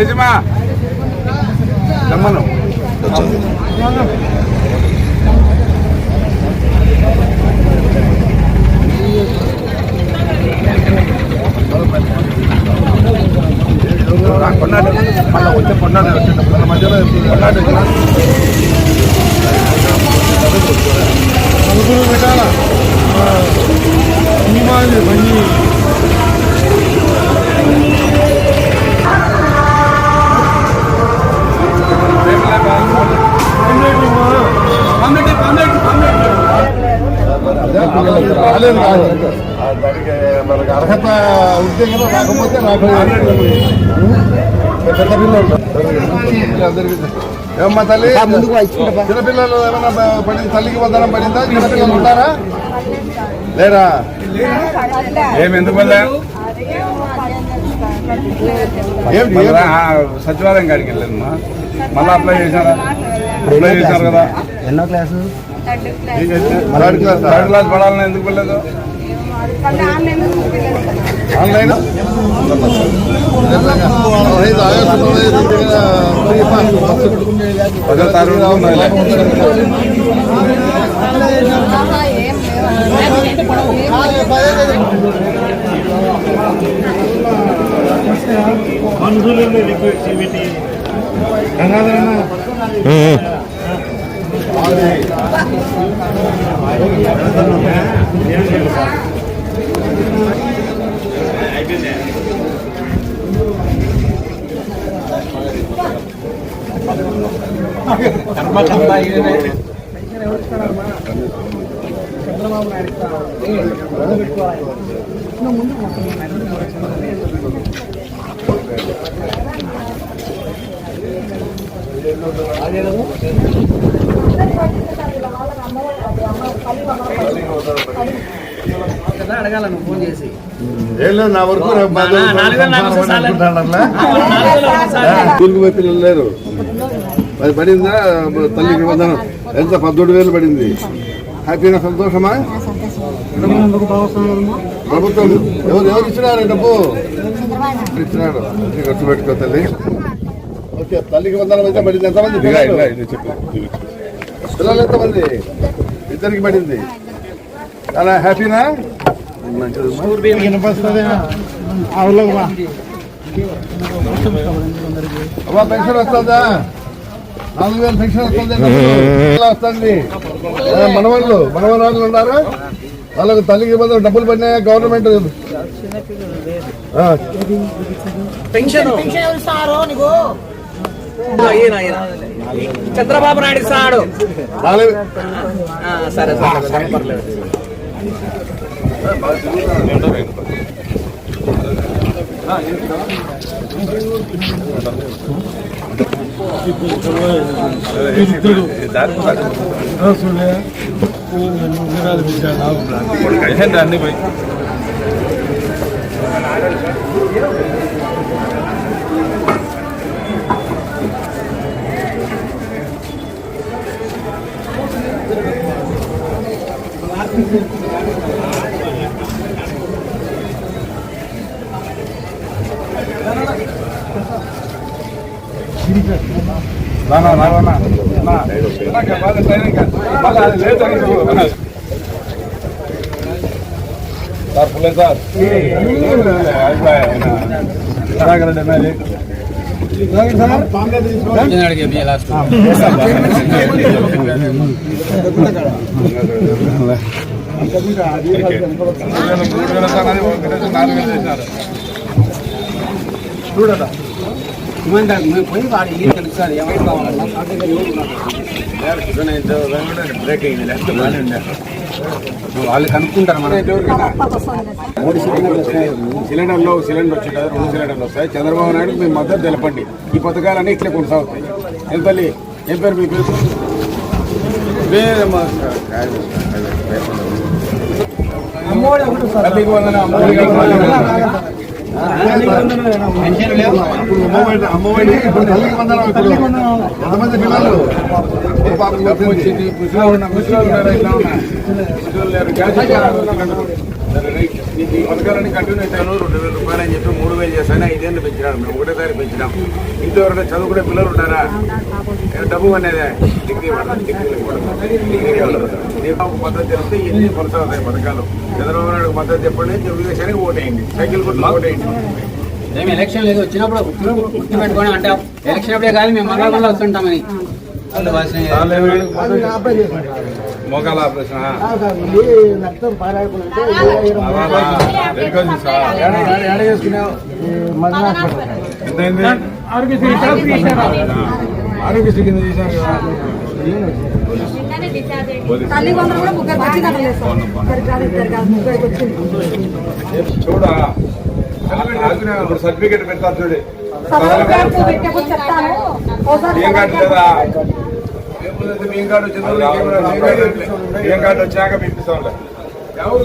తేజమా రమ్మను. రాలేదు కాదు దానికి మనకు అర్హత ఉంటే కదా రాకపోతే రాకపోతే పెద్ద తల్లి చిన్నపిల్లలు ఏమైనా పడింది తల్లికి వందనం పడిందా చిన్నపిల్లలు ఉంటారా లేరా ఏమి ఎందుకు ఏం సచివాలయం కాడికి వెళ్ళాను మళ్ళీ అప్లై చేశారా? అప్లై చేశారు కదా. ఎన్నో class. Third class third class పడాలని ఎందుకు వెళ్ళలేదు? ఆన్లైన్? ఆగస్టు పదహైదు తేదీన చంద్రబాబు నాయుడు బస్సు. ఫోన్ చేసి. లేదు, నా వరకు. స్కూల్కి పోయి పిల్లలు లేరు. అది పడిందా? తల్లికి వందనం. ఎంత? పద్దెనిమిది వేలు పడింది. హ్యాపీగా సంతోషమా? ప్రభుత్వం ఎవరు ఎవరు ఇచ్చినారు? డబ్బు ఇచ్చినాడు ఖర్చు పెట్టుకో తల్లి. ఓకే తల్లికి వందనం అయితే పడింది. ఎంతమంది పిల్లలు? ఎంతమంది? ఇద్దరికి పడింది. చాలా హ్యాపీనా? అమ్మా. పెన్షన్ వస్తుందా? నాలుగు వేలు పెన్షన్ వస్తుంది? వస్తుంది? మనవాళ్ళు మనవరాళ్ళు ఉన్నారు? వాళ్ళకు తల్లికి ఇబ్బంది డబ్బులు పడినాయా? Government pension. చంద్రబాబు నాయుడు ఆ, సరే సరే కలిసింది అన్ని పోయి రానా రానా నా ఇంకా బాగా సైలెంట్గా. మళ్ళా అది లేట్ అయింది. సార్ పుల్లే సార్ రాగలండి ఎమ్మెల్యే మూడు వేల సార్ అది నాలుగు వేలు చూడదా పోయి వాడు ఎవరు కావాలన్నా బ్రేక్ అయింది లేకపోతే బాగానే ఉండే వాళ్ళు కనుక్కుంటారు మన మూడు సిలిండర్లు వస్తాయి సిలిండర్లో సిలిండర్ వచ్చింటారు రెండు సిలిండర్లు వస్తాయి చంద్రబాబు నాయుడు మీ మద్దతు తెలపండి ఈ పథకాలన్నీ ఇట్లా కొనసాగుతాయి ఏం ఏం పేరు మీ పేరు వేరమ్మా. ఎంతమంది పిల్లలు వచ్చింది? ముసలి ఉన్న ముసలి ఉన్నారు ఇట్లా ఉన్నా ఈ పథకాలన్నీ కంటిన్యూ అవుతాను. రెండు వేల రూపాయలు అని చెప్పి మూడు వేలు చేశాను. ఐదేళ్ళు పెంచినాడు మేము. ఒకటేసారి పెంచినాం. ఇంట్లో ఎవరైనా చదువుకునే పిల్లలు ఉంటారా డబ్బు అనేది డిగ్రీ డిగ్రీ పద్ధతి తెలిస్తే ఎన్ని కొనసాగుతాయి పథకాలు? చంద్రబాబు నాయుడు పద్ధతి చెప్పండి. తెలుగుదేశానికి ఓటేయండి సైకిల్ గుర్తు ఓటేయండి మేము ఎలక్షన్ లేదు. వచ్చినప్పుడు గుర్తు పెట్టుకొని అంటే ఎలక్షన్ అప్పుడే కాదు మేము మళ్ళా మళ్ళీ వస్తుంటామని మోకాల ఆపరేషన్ ఎంతైంది ఆరోగ్యశ్రీ కింద చేశారు కదా? చూడా ఇప్పుడు సర్టిఫికేట్ పెడతారు చూడు ఏం కట్టలేదా ఏం కార్డు వచ్చాక పిలిపిస్తాంలే ఎవరు?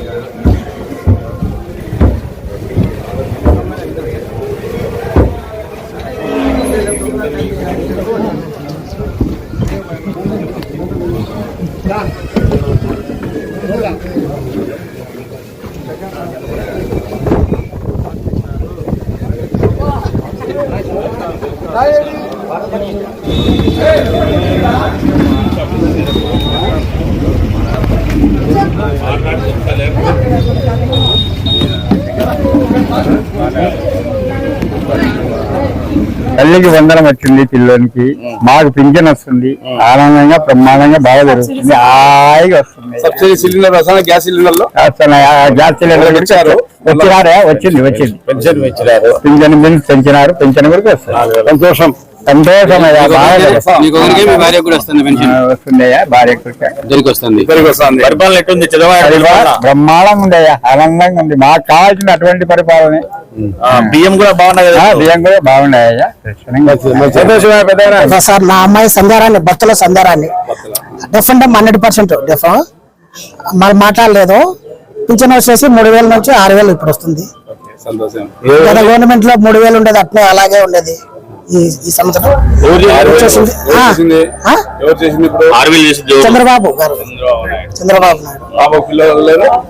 తల్లికి వందనం వచ్చింది పిల్లోనికి. మాకు పింఛన్ వస్తుంది. ఆనందంగా బ్రహ్మాండంగా బాగా జరుగుతుంది. హాయిగా వస్తుంది. సబ్సిడీ సిలిండర్ గ్యాస్ సిలిండర్లో వస్తున్నాయి. ఆ గ్యాస్ సిలిండర్ ఇచ్చారు. వచ్చినారా వచ్చింది వచ్చింది. పెన్షన్ ఇచ్చినారు. పింఛన్ బిల్ పెంచినారు పింఛన్ కూడా వస్తుంది. సంతోషం. సంతోషమయ్యా భార్య కూడా వస్తుంది వస్తుందయ్యా భార్య కూడా ఇద్దరికి వస్తుంది. ఇద్దరికి వస్తుంది. పరిపాలన ఎట్టుంది? బ్రహ్మాండంగా ఉండయ్యా ఆనందంగా ఉంది. మాకు కావాల్సిన అటువంటి పరిపాలన. బియ్యం కూడా బాగున్నాయి ఆ, బియ్యం కూడా బాగున్నాయ్యా సార్ నా అమ్మాయి సంధ్యారాన్ని భర్తలో సంధ్యారాన్ని డెఫెంట్ హండ్రెడ్ పర్సెంట్ డెఫ్. మరి మాట్లాడలేదు. పింఛన్ వచ్చేసి మూడు వేల నుంచి ఆరు వేలు ఇప్పుడు వస్తుంది. గవర్నమెంట్లో మూడు వేలు ఉండేది అట్నే అలాగే ఉండేది. ఈ ఈ సంవత్సరం. చంద్రబాబు గారు. చంద్రబాబు నాయుడు.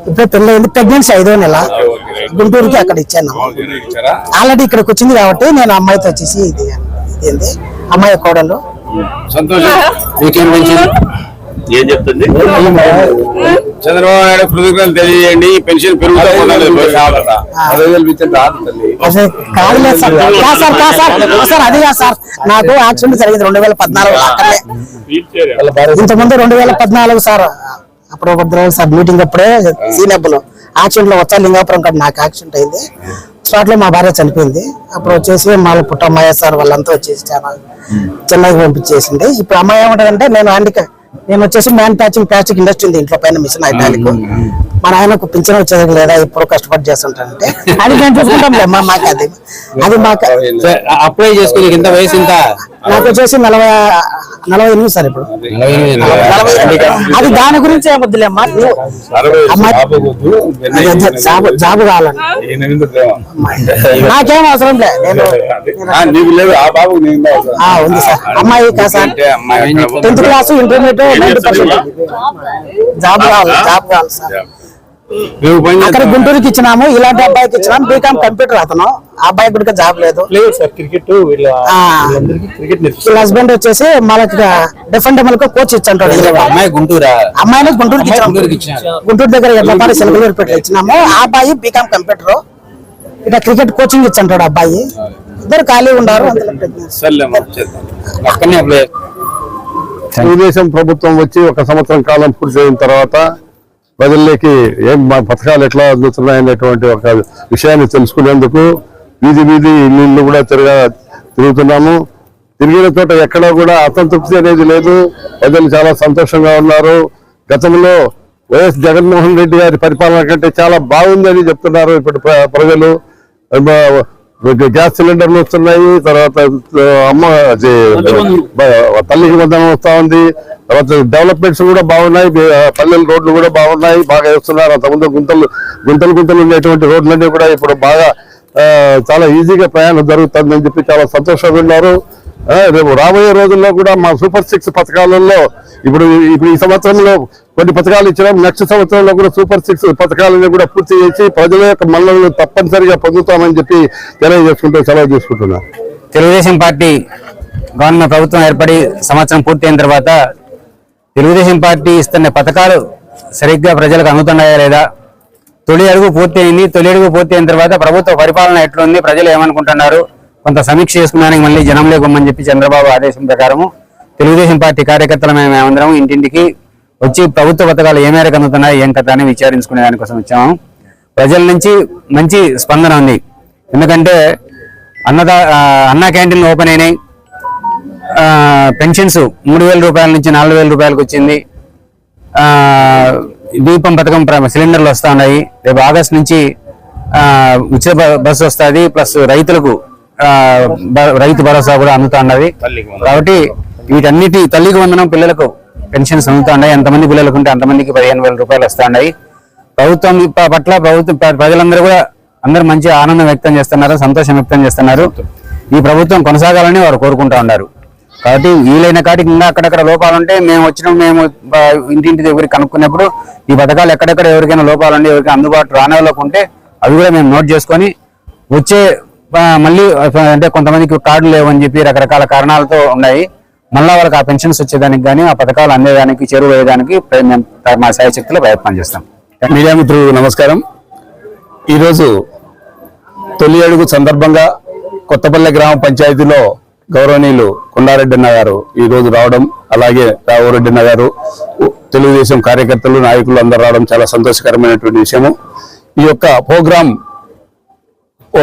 ఇప్పుడు పెళ్ళయింది ప్రెగ్నెన్సీ ఐదో నెల. గుంటూరుకి అక్కడ ఇచ్చాను. ఆల్రెడీ ఇక్కడికి వచ్చింది కాబట్టి నేను అమ్మాయితో వచ్చేసి ఇది ఇదేంది అమ్మాయి కోడలు. సంతోషం. ఏం చెప్తుంది? చంద్రబాబు నాయుడు కృతజ్ఞతలు తెలియజేయండి. పెన్షన్ కాదు లేదు సార్. కాదు సార్ కాదు సార్. సార్ అది కాదు సార్. నాకు యాక్సిడెంట్ జరిగింది రెండు వేల పద్నాలుగు ఇంతకుముందు రెండు వేల పద్నాలుగు సార్. అప్పుడు సార్ మీటింగ్ అప్పుడే సీనబ్బులు యాక్సిడెంట్లో వచ్చా లింగాపురం కాడ నాకు యాక్సిడెంట్ అయింది. స్పాట్లో మా భార్య చనిపోయింది. అప్పుడు వచ్చేసి మా పుట్ట అమ్మాయి సార్ వాళ్ళంతా వచ్చేసి చాలా చెన్నైకి పంపించేసింది. ఇప్పుడు అమ్మాయి ఏమంటదంటే నేను హ్యాండికా నేను వచ్చేసి మ్యానుఫాక్చరింగ్ ప్లాస్టిక్ ఇండస్ట్రీ ఉంది ఇంట్లో పైన మిషన్ ఐటాలిక్ మా నాయనకు పింఛన్ వచ్చేది లేదా ఇప్పుడు కష్టపడి చేస్తుంటానంటే. అది మేము చూసుకుంటాం మా మాకు అది. అది మాకు అప్లై చేసుకుని ఇంత వయసు ఇంత? నాకు వచ్చేసి నలభై నలభై ఎనిమిది సార్ ఇప్పుడు. అది దాని గురించి ఏమొద్దులేమ్మా జాబ్ జాబ్ కావాలని. నాకేం అవసరం లేదు ఆ బాబు నేను ఆ, ఉంది సార్. అమ్మాయి కాదు sir? Tenth class intermediate job కావాలి. జాబ్ కావాలి సార్. అక్కడ గుంటూరుకి ఇచ్చినాము ఇలాంటి అబ్బాయికి ఇచ్చినాం బీకామ్ కంప్యూటర్ అతను. ఆ అబ్బాయి కూడా జాబ్ లేదు సార్ క్రికెట్ వీళ్ళ హస్బెండ్ వచ్చేసి మనకి డిఫెండబుల్గా కోచ్ ఇచ్చంటాడు అమ్మాయి గుంటూరా? అమ్మాయిని గుంటూరుకి. గుంటూరు దగ్గర ఎడ్లపాడి సెలవులూరుపేట ఇచ్చినాము ఆ అబ్బాయి బీకామ్ కంప్యూటర్. ఇట్లా క్రికెట్ కోచింగ్ ఇచ్చంటాడు అబ్బాయి. ఇద్దరు ఖాళీ ఉన్నారు తెలుగుదేశం ప్రభుత్వం వచ్చి ఒక సంవత్సరం కాలం పూర్తి అయిన తర్వాత ప్రజల్లోకి ఏం మా పథకాలు ఎట్లా అందుతున్నాయనేటువంటి ఒక విషయాన్ని తెలుసుకునేందుకు వీధి వీధి ఇల్లు కూడా తిరగా తిరుగుతున్నాము. తిరిగిన చోట ఎక్కడా కూడా అసంతృప్తి అనేది లేదు. ప్రజలు చాలా సంతోషంగా ఉన్నారు. గతంలో వైఎస్ జగన్మోహన్ రెడ్డి గారి పరిపాలన కంటే చాలా బాగుందని చెప్తున్నారు ఇప్పుడు ప్ర- ప్రజలు. బ- గ్యాస్ సిలిండర్లు వస్తున్నాయి తర్వాత అమ్మ తల్లికి వందనం వస్తా ఉంది. తర్వాత డెవలప్మెంట్స్ కూడా బాగున్నాయి పల్లెల రోడ్లు కూడా బాగున్నాయి బాగా వేస్తున్నారు అంతకుముందు గుంతలు గుంతలు గుంతలు ఉండేటువంటి రోడ్లన్నీ కూడా ఇప్పుడు బాగా చాలా ఈజీగా ప్రయాణం జరుగుతుందని చెప్పి చాలా సంతోషంగా ఉన్నారు. రేపు రాబోయే రోజుల్లో కూడా మా సూపర్ సిక్స్ పథకాలలో ఇప్పుడు ఇప్పుడు ఈ సంవత్సరంలో కొన్ని పథకాలు ఇచ్చినాం. నెక్స్ట్ సంవత్సరంలో కూడా సూపర్ సిక్స్ పథకాలను కూడా పూర్తి చేసి ప్రజల యొక్క మన్నలను తప్పనిసరిగా పొందుతామని చెప్పి తెలియజేసుకుంటూ సెలవు చేసుకుంటున్నా తెలుగుదేశం పార్టీ గవర్నమెంట్ ప్రభుత్వం ఏర్పడి సంవత్సరం పూర్తయిన తర్వాత తెలుగుదేశం పార్టీ ఇస్తున్న పథకాలు సరిగ్గా ప్రజలకు అందుతున్నాయా లేదా? తొలి అడుగు పూర్తయింది. తొలి అడుగు పూర్తి అయిన తర్వాత ప్రభుత్వ పరిపాలన ఎట్లుంది? ప్రజలు ఏమనుకుంటున్నారు? కొంత సమీక్ష చేసుకున్నానికి మళ్ళీ జనం పొమ్మని చెప్పి చంద్రబాబు ఆదేశం ప్రకారము తెలుగుదేశం పార్టీ కార్యకర్తల మేము మేమందరం ఇంటింటికి వచ్చి ప్రభుత్వ పథకాలు ఏ మేరకు అందుతున్నాయి ఏం కథ అని విచారించుకునే దానికోసం వచ్చాము. ప్రజల నుంచి మంచి స్పందన ఉంది. ఎందుకంటే అన్నదా అన్న అన్నా క్యాంటీన్లు ఓపెన్ అయినాయి. పెన్షన్స్ మూడు వేల రూపాయల నుంచి నాలుగు వేల రూపాయలకు వచ్చింది. దీపం పథకం సిలిండర్లు వస్తూ ఉన్నాయి. రేపు ఆగస్ట్ నుంచి ఉచిత బస్సు వస్తుంది. ప్లస్ రైతులకు రైతు భరోసా కూడా అందుతా ఉన్నది. కాబట్టి వీటన్నిటి తల్లికి వందనం పిల్లలకు పెన్షన్స్ అందుతా ఉన్నాయి. ఎంతమంది పిల్లలకు ఉంటే అంతమందికి పదిహేను వేల రూపాయలు వస్తా ఉన్నాయి. ప్రభుత్వం పట్ల ప్రభుత్వం ప్ర- ప్రజలందరూ కూడా అందరూ మంచి ఆనందం వ్యక్తం చేస్తున్నారు సంతోషం వ్యక్తం చేస్తున్నారు. ఈ ప్రభుత్వం కొనసాగాలని వారు కోరుకుంటా ఉన్నారు. కాబట్టి వీలైన కాటికి ఇంకా అక్కడక్కడ లోపాలు ఉంటే మేము వచ్చిన మేము ఇంటింటి దగ్గరికి కనుక్కున్నప్పుడు ఈ పథకాలు ఎక్కడెక్కడ ఎవరికైనా లోపాలు ఉండి ఎవరికైనా అందుబాటు రానివ్వలేక ఉంటే అవి కూడా మేము నోట్ చేసుకొని వచ్చే మళ్ళీ అంటే కొంతమందికి కార్డు లేవని చెప్పి రకరకాల కారణాలతో ఉన్నాయి. మళ్ళీ వాళ్ళకి ఆ పెన్షన్స్ వచ్చేదానికి కానీ ఆ పథకాలు అందేదానికి చేరువయ్యేదానికి ప్ర- మేము మా శాయశక్తిలో ప్రయత్నం చేస్తాం. మీడియా మిత్రులు నమస్కారం. ఈరోజు తొలి అడుగు సందర్భంగా కొత్తపల్లె గ్రామ పంచాయతీలో గౌరవనీయులు కొండారెడ్డి అన్న గారు ఈరోజు రావడం అలాగే రాఘవరెడ్డి అన్న గారు తెలుగుదేశం కార్యకర్తలు నాయకులు అందరు రావడం చాలా సంతోషకరమైనటువంటి విషయము. ఈ యొక్క ప్రోగ్రాం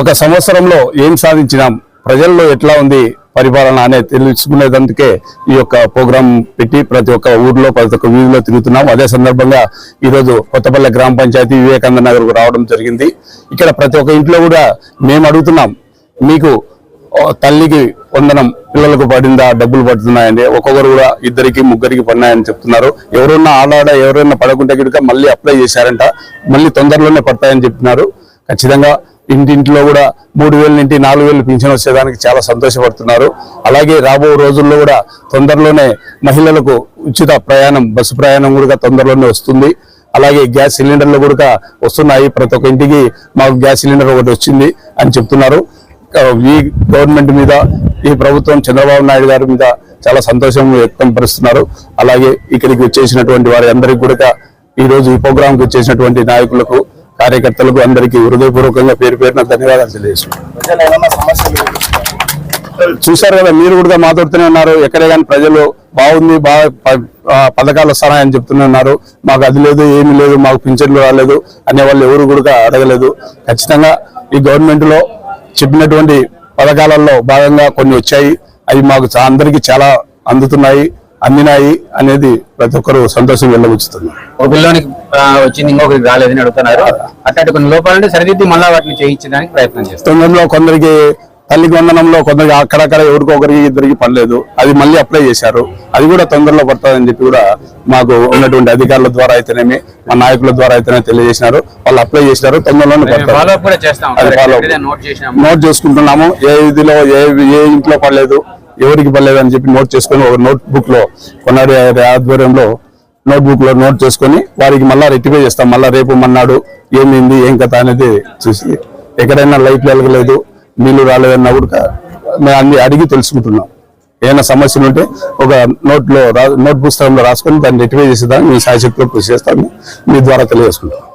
ఒక సంవత్సరంలో ఏం సాధించినాం? ప్రజల్లో ఎట్లా ఉంది పరిపాలన అనేది తెలుసుకునేందుకే ఈ యొక్క ప్రోగ్రాం పెట్టి ప్రతి ఒక్క ఊర్లో ప్రతి ఒక్క వీధిలో తిరుగుతున్నాం. అదే సందర్భంగా ఈరోజు కొత్తపల్లె గ్రామ పంచాయతీ వివేకానంద నగర్ రావడం జరిగింది. ఇక్కడ ప్రతి ఒక్క ఇంట్లో కూడా మేము అడుగుతున్నాం మీకు తల్లికి వందనం పిల్లలకు పడిందా డబ్బులు పడుతున్నాయండి ఒక్కొక్కరు కూడా ఇద్దరికి ముగ్గురికి పడినాయని చెప్తున్నారు. ఎవరున్నా ఆడాడ ఎవరైనా పడకుంటే గిడక మళ్ళీ అప్లై చేశారంట. మళ్ళీ తొందరలోనే పడతాయని చెప్తున్నారు ఖచ్చితంగా ఇంటింట్లో కూడా మూడు వేల నుండి నాలుగు వేలు పింఛన్ వచ్చేదానికి చాలా సంతోషపడుతున్నారు. అలాగే రాబో రోజుల్లో కూడా తొందరలోనే మహిళలకు ఉచిత ప్రయాణం బస్సు ప్రయాణం కూడా తొందరలోనే వస్తుంది. అలాగే గ్యాస్ సిలిండర్లు కూడా వస్తున్నాయి. ప్రతి ఒక్క ఇంటికి మాకు గ్యాస్ సిలిండర్ ఒకటి వచ్చింది అని చెప్తున్నారు. ఈ గవర్నమెంట్ మీద ఈ ప్రభుత్వం చంద్రబాబు నాయుడు గారి మీద చాలా సంతోషం వ్యక్తపరుస్తున్నారు అలాగే ఇక్కడికి వచ్చేసినటువంటి వారి అందరికీ కూడా ఈ రోజు ఈ ప్రోగ్రాంకి వచ్చేసినటువంటి నాయకులకు కార్యకర్తలకు అందరికీ హృదయపూర్వకంగా పేరు పేరున ధన్యవాదాలు తెలియజేస్తున్నాను. చూశారు కదా మీరు కూడా మాట్లాడుతూనే ఉన్నారు. ఎక్కడే కానీ ప్రజలు బాగుంది బాగా ప- పథకాలు వస్తాయని చెప్తూనే ఉన్నారు. మాకు అది లేదు ఏమీ లేదు మాకు పింఛన్లు రాలేదు అనే వాళ్ళు ఎవరు కూడా అడగలేదు. ఖచ్చితంగా ఈ గవర్నమెంట్లో చెప్పినటువంటి పథకాలలో భాగంగా కొన్ని వచ్చాయి. అవి మాకు అందరికీ చాలా అందుతున్నాయి. అందినాయి అనేది ప్రతి ఒక్కరు సంతోషం వెళ్ళబుచ్చుతున్నారు ఒక పిల్లోనికి ఆ, వచ్చింది ఇంకొకరికి రాలేదని అడుగుతున్నారు. అట్లాంటి కొన్ని లోపాలంటే సరిదిద్ది మళ్ళా వాటిని చేయించడానికి ప్రయత్నం తొందరలో కొందరికి తల్లికి వందనంలో కొందరికి అక్కడక్కడ ఎవరికొకరికి ఇద్దరికి పడలేదు అది మళ్ళీ అప్లై చేశారు. అది కూడా తొందరలో పడుతుందని చెప్పి కూడా మాకు ఉన్నటువంటి అధికారుల ద్వారా అయితేనేమి మా నాయకుల ద్వారా అయితేనే తెలియజేసినారు. వాళ్ళు అప్లై చేసినారు. తొందరలోనే నోట్ చేసుకుంటున్నాము. ఏ ఇదిలో ఏ ఏ ఇంట్లో పడలేదు. ఎవరికి పడలేదు అని చెప్పి నోట్ చేసుకొని ఒక నోట్ బుక్లో కొన్నాడు ఆధ్వర్యంలో నోట్ బుక్లో నోట్ చేసుకొని వారికి మళ్ళా రెక్టిఫై చేస్తాం. మళ్ళా రేపు మన్నాడు ఏమైంది ఏం కథ అనేది చూసి. ఎక్కడైనా లైట్లు వెలగలేదు నీళ్ళు రాలేదన్న కూడా మేము అన్ని అడిగి తెలుసుకుంటున్నాం. ఏమైనా సమస్యలు ఉంటే ఒక నోట్లో రా- నోట్ పుస్తకంలో రాసుకొని దాన్ని రెక్టిఫై చేసేదాన్ని. మీ సాయశక్తిలో కృషి చేస్తాను. మీ ద్వారా తెలియజేసుకుంటాం.